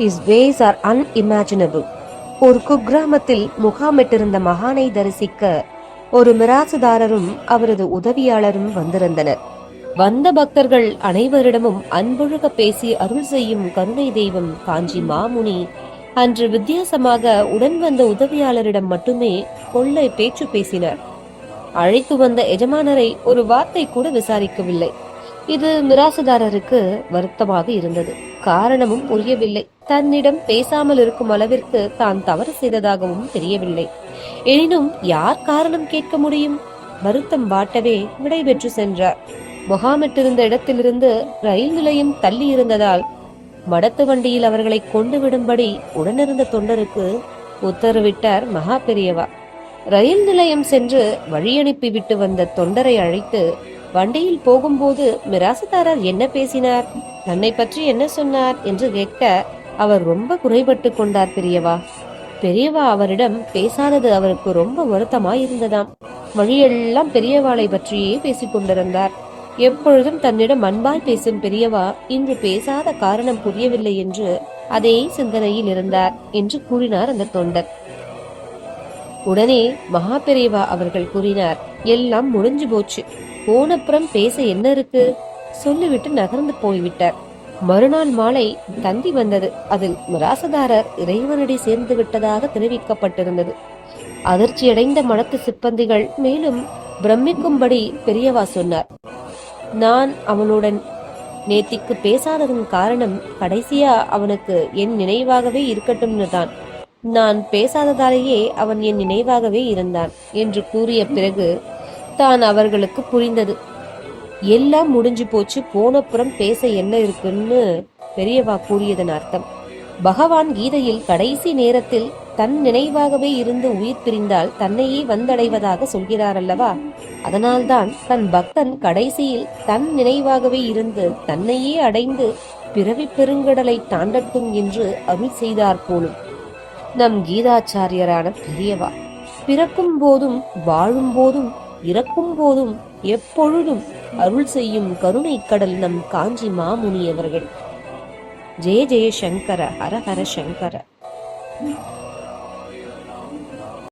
His ways R unimaginable ஒரு குக்கிராமத்தில் முகாமிட்டிருந்த மகானை தரிசிக்க ஒரு மிராசுதாரரும் அவரது உதவியாளரும் வந்திருந்தனர். வந்த பக்தர்கள் அனைவரிடமும் அன்பொழுக பேசி அருள் செய்யும் கருணை தெய்வம் காஞ்சி மாமுனி அன்று வித்தியாசமாக உடன் வந்த உதவியாளரிடம் மட்டுமே கொள்ளை பேச்சு பேசினார். அழைத்து வந்த எஜமானரை ஒரு வார்த்தை கூட விசாரிக்கவில்லை. இது மிராசுதாரருக்கு வருத்தமாக இருந்தது. காரணமும் புரியவில்லை. தன்னிடம் பேசாமல் இருக்கும் அளவிற்கு தான் தவறு செய்ததாகவும் தெரியவில்லை. எனினும் யார் காரணம் கேட்க முடியும்? வருத்தம் வாட்டவே விடைபெற்று சென்றார். முகாமிட்டிருந்த இடத்திலிருந்து ரயில் நிலையம் தள்ளி இருந்ததால் மடத்து வண்டியில் அவர்களை கொண்டு விடும்படி உடனிருந்த தொண்டருக்கு உத்தரவிட்டார் மகா பெரியவா. ரயில் நிலையம் சென்று வழியனுப்பி விட்டு வந்த தொண்டரை அழைத்து வண்டியில் போகும்போது மிராசுதாரர் என்ன பேசினார்? தன்னை பற்றி என்ன சொன்னார் என்று கேட்க அவர் ரொம்ப குறைபட்டு கொண்டார் பெரியவா. பெரியவா அவரிடம் பேசாதது அவருக்கு ரொம்ப வருத்தமாய் இருந்ததாம் வழியெல்லாம் பெரியவாளை பற்றியே பேசிக் கொண்டிருந்தார். எப்பொழுதும் தன்னிடம் அன்பாய் பேசும் பெரியவா இன்று பேசாத காரணம் புரியவில்லை என்று அதே சிந்தனையில் இருந்தார் என்று கூறினார் அந்த தொண்டர். உடனே மகா பெரியவா அவர்கள் கூறினார் எல்லாம் முடிஞ்சு போச்சு. போனப்புறம் பேச என்ன இருக்கு? சொல்லிவிட்டு நகர்ந்து போய்விட்டார். மறுநாள் மாலை தந்தி வந்தது. அதில் மிராசதாரர் இறைவனடி சேர்ந்து விட்டதாக தெரிவிக்கப்பட்டிருந்தது. அதிர்ச்சியடைந்த மடத்து சிப்பந்திகள் மேலும் பிரமிக்கும்படி பெரியவா சொன்னார். நான் அவனுடன் நேத்திக்கு பேசாததன் காரணம் கடைசியா அவனுக்கு என் நினைவாகவே இருக்கட்டும்னு தான். நான் பேசாததாலேயே அவன் என் நினைவாகவே இருந்தான் என்று கூறிய பிறகு தான் அவர்களுக்கு புரிந்தது. எல்லாம் முடிஞ்சு போச்சு போனப்புறம் பேச என்ன இருக்குன்னு பெரியவா கூறியதன் அர்த்தம். பகவான் கீதையில் கடைசி நேரத்தில் தன் நினைவாகவே இருந்து உயிர் பிரிந்தால் தன்னையே வந்தடைவதாக சொல்கிறார் அல்லவா? அதனால்தான் தன் பக்தன் கடைசியில் தன் நினைவாகவே இருந்து தன்னையே அடைந்து பிறவி பெருங்கடலை தாண்டட்டும் என்று அருள் செய்தார் போலும். நம் கீதாச்சாரியரான பெரியவா பிறக்கும் போதும் வாழும் போதும் இறக்கும் போதும் எப்பொழுதும் அருள் செய்யும் கருணை கடல் நம் காஞ்சி மாமுனி அவர்கள் ஜெய ஜெய சங்கர ஹர ஹர சங்கர.